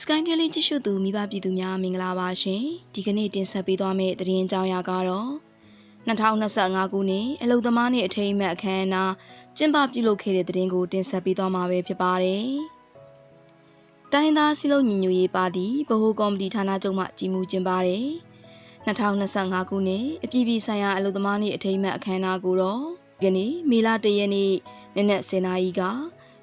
Sky Daily ကြည့်ရှုသူမိဘပြည်သူများမင်္ဂလာပါရှင်ဒီကနေ့တင်ဆက်ပေးသွားမယ့်သတင်းကြောင်းရာကတော့2025ခုနှစ်အလုံသမားနေ့အထိမ်းအမှတ်အခမ်းအနားကျင်းပပြုလုပ်ခဲ့တဲ့သတင်းကိုတင်ဆက်ပေးသွားမှာပဲဖြစ်ပါတယ်တိုင်းသားစီလုံးညီညွတ်ရေးပါတီဗဟိုကော်မတီဌာနချုပ်မှကြီးမှုကျင်းပါတယ်2025ခုနှစ်အပြည်ပြည်ဆိုင်ရာအလုံသမားနေ့အထိမ်းအမှတ်အခမ်းအနားကိုတော့ဒီကနေ့မေလ1ရက်နေ့နေ့နဲ့10:00နာရီက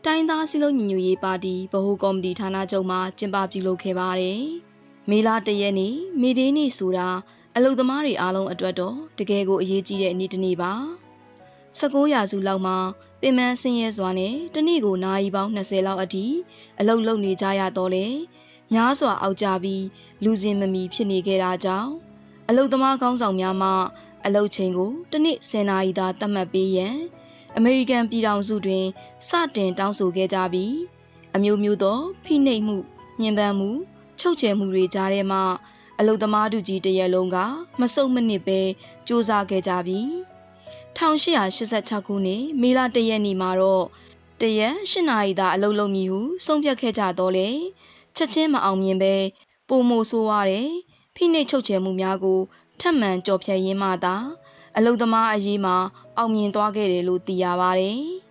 တိုင်းသားစည်းလုံးညီညွတ်ရေးပါတီဗဟိုကော်မတီဌာနချုပ်မှကျင်းပပြုလုပ်ခဲ့ပါတယ်။မေလတရက်နေ့မေဒေးနေ့ဆိုတာအလုသမားတွေအားလုံးအတွက်တော့တကယ်ကိုအရေးကြီးတဲ့နေ့တစ်နေ့ပါ။19ရာစုလောက်မှာပင်မဆင်းရဲစွာနဲ့တနေ့ကိုနာရီပေါင်း20လောက်အထိအလုလုံနေကြရတော့လေများစွာအောက်ကြပြီးလူစင်မမီဖြစ်နေခဲ့တာကြောင့်အလုသမားကောင်းဆောင်များမှအလုချိန်ကိုတစ်နေ့10နာရီသာသတ်မှတ်ပေးရန် အမေရိကန်ပြည်ထောင်စုတွင်စတင်တောင်းဆိုခဲ့ကြပြီးအမျိုးမျိုးသောဖိနှိပ်မှုညှဉ်းပန်းမှု ချုပ်ချယ်မှုတွေကြားထဲမှအလုသမားတို့ကြီးတရက်လုံးကမစုံမနစ်ပဲစူးစမ်းခဲ့ကြပြီး1886ခုနှစ်မေလ1ရက်နေ့မှာတော့တရက်8နာရီသာအလုပ်လုပ်မည်ဟုဆုံးဖြတ်ခဲ့ကြတော့လေချက်ချင်းမအောင်မြင်ပဲပုံမိုဆိုးရတဲ့ဖိနှိပ်ချုပ်ချယ်မှုများကိုထပ်မံကြော်ဖြတ်ရင်းမှသာ အလုသမားအရေးမှာအောင်မြင်သွားခဲ့တယ်လို့သိရပါတယ်။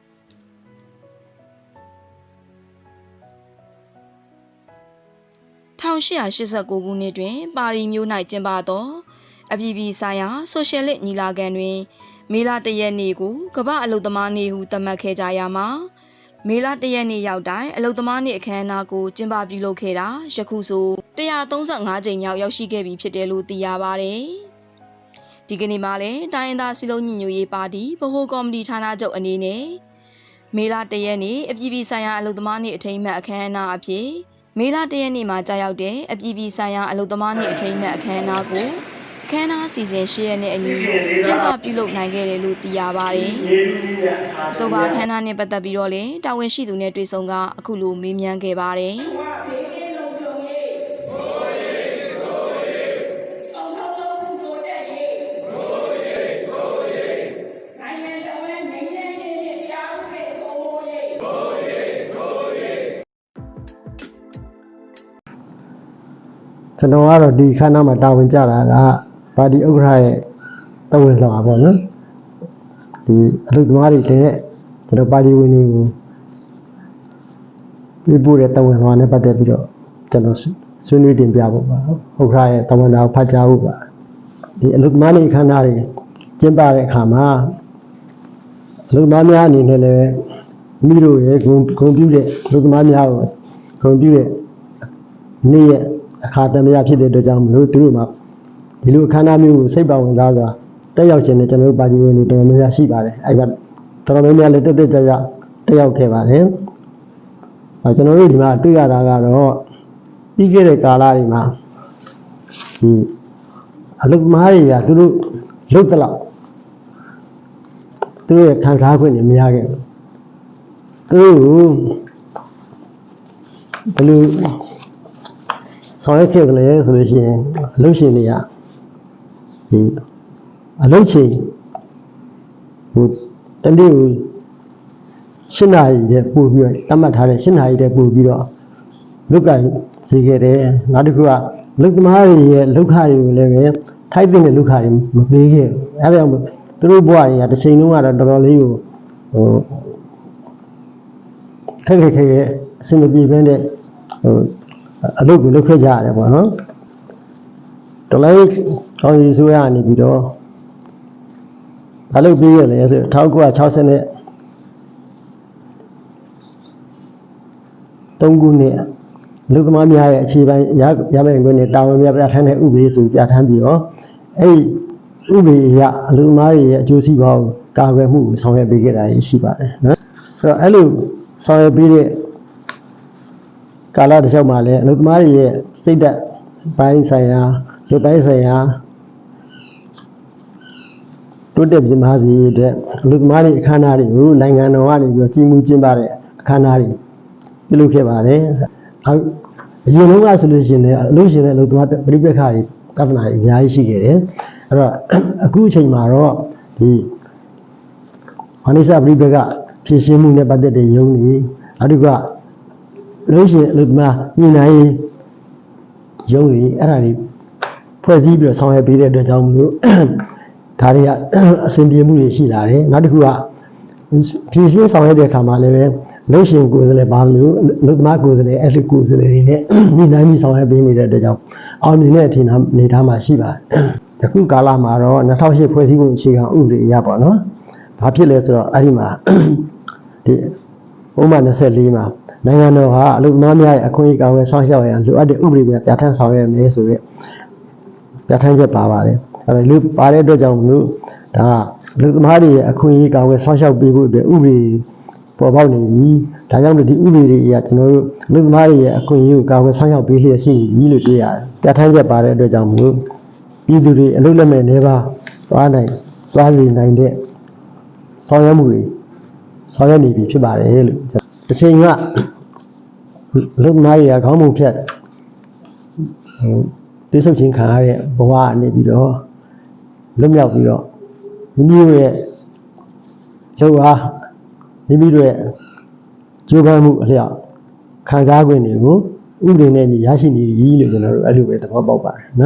1889ခုနှစ်တွင် ပါရီမြို့၌ကျင်းပသောအပြည်ပြည်ဆိုင်ရာဆိုရှယ်လစ်ညီလာခံတွင် မေလတရက်နေ့ကိုကမ္ဘာအလုသမားနေ့ဟုသတ်မှတ်ခဲ့ကြရမှာမေလတရက်နေ့ရောက်တိုင်းအလုသမားနေ့အခမ်းအနားကိုကျင်းပပြုလုပ်ခဲ့တာယခုဆို135ကြိမ်မြောက်ရောက်ရှိခဲ့ပြီဖြစ်တယ်လို့သိရပါတယ်။ ဒီကနေ့မှလည်းတိုင်းရင်းသားစီလုံးညီညွတ်ရေးပါတီဗဟိုကော်မတီဌာနချုပ်အနေနဲ့မေလတရက်နေ့အပြည်ပြည်ဆိုင်ရာအလုသမားနေ့အထိမ်းအမှတ်အခမ်းအနားအဖြစ်မေလတရက်နေ့မှာကြာရောက်တဲ့အပြည်ပြည်ဆိုင်ရာအလုသမားနေ့အထိမ်းအမှတ်အခမ်းအနားကိုအခမ်းအနားစီစဉ်ရှေ့ရက်နဲ့အညီကျင်းပပြုလုပ်နိုင်ခဲ့တယ်လို့သိရပါတယ်။အဆိုပါအခမ်းအနားနဲ့ပတ်သက်ပြီးတော့လည်းတာဝန်ရှိသူနဲ့တွေ့ဆုံကအခုလိုမေးမြန်းခဲ့ပါတယ်။ ကျွန်တော်ကတော့ဒီခန်းနာမှာတာဝန်ကြတာကပါတီဥက္ကဋ္ဌရဲ့တဝင်လှော်ပါပေါ့နော်ဒီအလုပ်သမားတွေလည်းကျွန်တော်ပါတီဝင်တွေကိုပြပို့တဲ့တဝင်လှော်နဲ့ပတ်သက်ပြီးတော့ကျွန်တော်ဆွေးနွေးတင်ပြဖို့ပါဥက္ကဋ္ဌရဲ့တဝန်တော်ဖတ်ကြားဖို့ပါဒီအလုပ်သမားတွေခန်းနာတွေကျင်းပတဲ့အခါမှာအလုပ်သမားများအနေနဲ့လည်းမိတို့ရဲ့ဂုံဂုံပြူတဲ့အလုပ်သမားများကိုဂုံပြူတဲ့နေ့ရက် အခါသမယဖြစ်တဲ့အတွက်ကြောင့်မလို့သူတို့မှာဒီလိုအခမ်းအနားမျိုးကိုစိတ်ပါဝင်စားစွာတက်ရောက်ခြင်းနဲ့ကျွန်တော်တို့ပါတီဝင်တွေတော်တော်များများရှိပါတယ်အဲ့ဒါတော်တော်များများလည်းတက်တက်ကြကြတက်ရောက်ခဲ့ပါတယ်အဲကျွန်တော်တို့ဒီမှာတွေ့ရတာကတော့ပြီးခဲ့တဲ့ကာလတွေမှာဒီအလုပ်သမားတွေကသူတို့လုတ်တလောက်သူတို့ရဲ့ခံစား권တွေမရခဲ့ဘူးသူတို့ဘယ်လို ဆောင်ရွက်ခဲ့ကြလဲဆိုလို့ရှိရင်အလုပ်ရှင်တွေကဒီအလုပ်ချိန်ဟိုတနေ့ကို၈နာရီတဲ့ပို့ပြီးတော့တတ်မှတ်ထားတဲ့၈နာရီတဲ့ပို့ပြီးတော့လုတ်ကင်စီခဲ့တယ်နောက်တစ်ခုကလုတ်သမားတွေရဲ့လုတ်ခတွေကိုလည်းပဲထိုက်တဲ့လုတ်ခတွေမပေးခဲ့ဘူးအဲဒါကြောင့်မို့သူတို့ဘဝတွေကတစ်ချိန်လုံးကတော့တော်တော်လေးကိုဟိုခက်ခက်ခဲခဲအဆင်မပြေဘဲနဲ့ဟို အလုပ်ကိုလုပ်ခဲ့ကြရတယ်ပေါ့နော်တလိုက်ကောင်းစီဆိုရနေပြီးတော့အလုပ်ပြီးရလေဆို1960နဲ့3ခုနှစ်လူသမားများရဲ့အခြေပိုင်းရရမယ့်ခွင့်နဲ့တာဝန်များပြဋ္ဌာန်းတဲ့ဥပဒေဆိုပြဋ္ဌာန်းပြီးတော့အဲ့ဒီဥပဒေအရအလူသမားတွေရဲ့အကျိုးစီးပွားကိုကာကွယ်မှုကိုဆောင်ရွက်ပေးခဲ့တာရှိပါတယ်နော်အဲ့တော့အဲ့လိုဆောင်ရွက်ပေးတဲ့ ကာလတစ်လျှောက်မှာလည်းအလုပ်သမားတွေရဲ့စိတ်ဓာတ်ပိုင်းဆိုင်ရာလူပိုင်းဆိုင်ရာတိုးတက်ပြင်းပါစေတဲ့အလုပ်သမားတွေအခမ်းအနားတွေကိုနိုင်ငံတော်ကနေပြီးတော့ကြီးမှုကျင်းပတဲ့အခမ်းအနားတွေပြုလုပ်ခဲ့ပါတယ်။အခုအရင်တုန်းကဆိုလို့ရှိရင်လည်းအလုပ်ရှင်နဲ့အလုပ်သမားပြိပက္ခတွေတသနာတွေအများကြီးရှိခဲ့တယ်။အဲ့တော့အခုအချိန်မှာတော့ဒီဝဏိစပြိပက္ခဖြည့်ရှင်းမှုနဲ့ပတ်သက်တဲ့ယုံတွေနောက်တစ်ခုက လို့ရှိရင်အလုပ်သမားညှိနှိုင်းရေးရုံးတွေအဲ့ဒါတွေဖွဲ့စည်းပြီးတော့ဆောင်ရွက်ပေးတဲ့အတွက်ကြောင့်မလို့ဒါတွေကအဆင်ပြေမှုတွေရှိလာတယ်နောက်တစ်ခုကဖြည့်ရှင်းဆောင်ရွက်တဲ့အခါမှာလည်းပဲလုံရှင်ကိုယ်စားလှယ်ပါလို့လူသမားကိုယ်စားလှယ်အဲ့ဒီကိုယ်စားလှယ်တွေနဲ့ညီနိုင်ပြီးဆောင်ရွက်ပေးနေတဲ့အတွက်ကြောင့်အောင်မြင်တဲ့အထင်အနေထားမှာရှိပါတယ်။ဒီခုကာလမှာတော့2008ဖွဲ့စည်းပုံအခြေခံဥပဒေအရပေါ့နော်။ဘာဖြစ်လဲဆိုတော့အဲ့ဒီမှာဒီဥပမာ24မှာ နိုင်ငံတော်ဟာအလုပ်သမားများရဲ့အခွင့်အရေးကာကွယ်ဆောင်ရှောက်ရန်လိုအပ်တဲ့ဥပဒေများပြဋ္ဌာန်းဆောင်ရွက်မယ်ဆိုရက်ပြဋ္ဌာန်းချက်ပါပါတယ်အဲ့ဒါလူပါတဲ့အတွက်ကြောင့်မလို့ဒါအလုပ်သမားတွေရဲ့အခွင့်အရေးကာကွယ်ဆောင်ရှောက်ပေးဖို့အတွက်ဥပဒေပေါ်ပေါက်နေပြီဒါကြောင့်မို့ဒီဥပဒေတွေအရကျွန်တော်တို့အလုပ်သမားတွေရဲ့အခွင့်အရေးကိုကာကွယ်ဆောင်ရှောက်ပေးလျက်ရှိနေပြီလို့တွေ့ရတယ်ပြဋ္ဌာန်းချက်ပါတဲ့အတွက်ကြောင့်မလို့ပြည်သူတွေအလုပ်လက်မဲ့နေပါသွားနိုင်သွားစီနိုင်တဲ့ဆောင်ရွက်မှုတွေဆောင်ရွက်နေပြီဖြစ်ပါတယ်လို့တစ်ချိန်က လူသမားတွေကခေါင်းပုံဖြတ်ဟိုတိဆုပ်ချင်းခံရတဲ့ဘဝအနေပြီးတော့လွတ်မြောက်ပြီးတော့မိမိတို့ရဲ့လောက်အားမိမိတို့ရဲ့ကြိုးပမ်းမှုအလျောက်ခံစား권တွေကိုဥပဒေနဲ့ညီရရှိနေပြီလို့ကျွန်တော်တို့အဲ့လိုပဲသဘောပေါက်ပါတယ်နော်